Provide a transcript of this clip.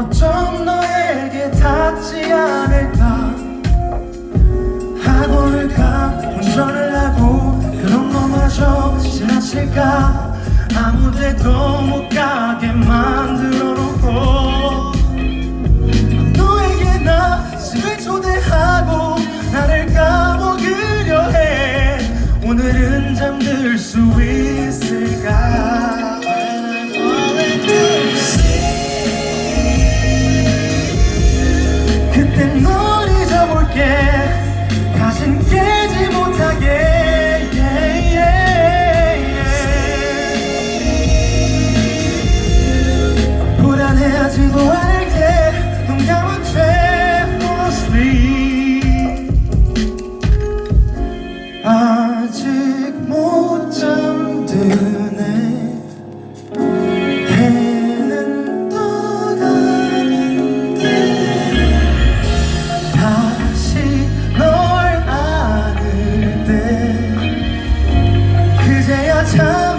어쩜 너에게 닿지 않을까? 학원을가 운전을 하고 그런 거마저 지나칠까? 아무데도 못 뭐 알게. 눈 감은 채 fall asleep 아직 못 잠드네. 해는 떠가는데. 다시 널 안을 때. 그제야 참